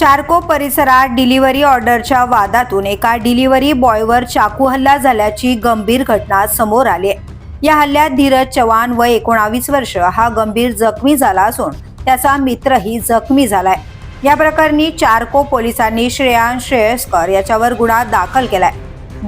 चारको परिसरात डिलिव्हरी ऑर्डरच्या वादातून एका डिलिव्हरी बॉयवर चाकू हल्ला झाल्याची गंभीर घटना समोर आली आहे. या हल्ल्यात धीरज चव्हाण वय एकोणावीस वर्ष. हा गंभीर जखमी झाला असून त्याचा मित्रही जखमी झालाय. या प्रकरणी चारको पोलिसांनी श्रेयांश श्रेयस्कर याच्यावर गुन्हा दाखल केलाय.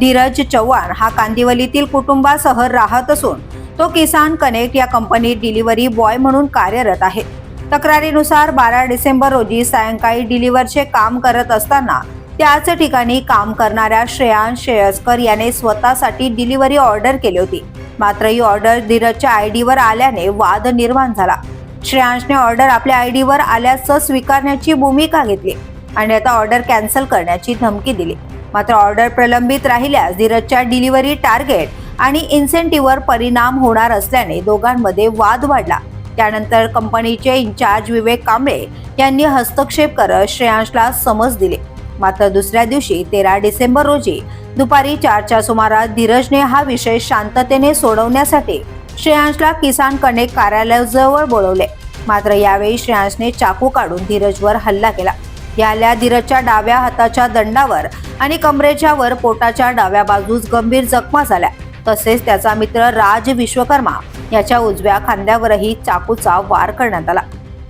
धीरज चव्हाण हा कांदिवलीतील कुटुंबासह राहत असून तो किसान कनेक्ट या कंपनीत डिलिव्हरी बॉय म्हणून कार्यरत आहे. तक्रारीनुसार बारा डिसेंबर रोजी सायंकाळी डिलिव्हरचे काम करत असताना त्याच ठिकाणी काम करणाऱ्या श्रेयांश श्रेयस्कर याने स्वतःसाठी डिलिव्हरी ऑर्डर केली होती. मात्र ही ऑर्डर धीरजच्या आय डीवर आल्याने वाद निर्माण झाला. श्रेयांशने ऑर्डर आपल्या आय डीवर आल्याचं स्वीकारण्याची भूमिका घेतली आणि आता ऑर्डर कॅन्सल करण्याची धमकी दिली. मात्र ऑर्डर प्रलंबित राहिल्यास धीरजच्या डिलिव्हरी टार्गेट आणि इन्सेंटिव्हवर परिणाम होणार असल्याने दोघांमध्ये वाद वाढला. त्यानंतर कंपनीचे इन्चार्ज विवेक कांबळे यांनी हस्तक्षेप करत श्रेयांशला समज दिले. मात्र दुसऱ्या दिवशी तेरा डिसेंबर रोजी दुपारी चारच्या सुमारास धीरजने हा विषय शांततेने सोडवण्यासाठी श्रेयांशला किसान कनेक्ट कार्यालयाजवळ बोलवले. मात्र यावेळी श्रेयांशने चाकू काढून धीरजवर हल्ला केला. याल्या धीरजच्या डाव्या हाताच्या दंडावर आणि कमरेच्या वर पोटाच्या डाव्या बाजूस गंभीर जखमा झाल्या. तसेच त्याचा मित्र राज विश्वकर्मा याच्या उजव्या खांद्यावरही चाकूचा वार करण्यात आला.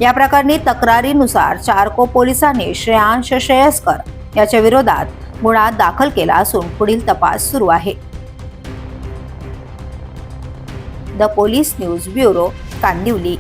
या प्रकरणी तक्रारीनुसार चारको पोलिसांनी श्रेयांश श्रेयस्कर याच्या विरोधात गुन्हा दाखल केला असून पुढील तपास सुरू आहे. The police news bureau Kandivali.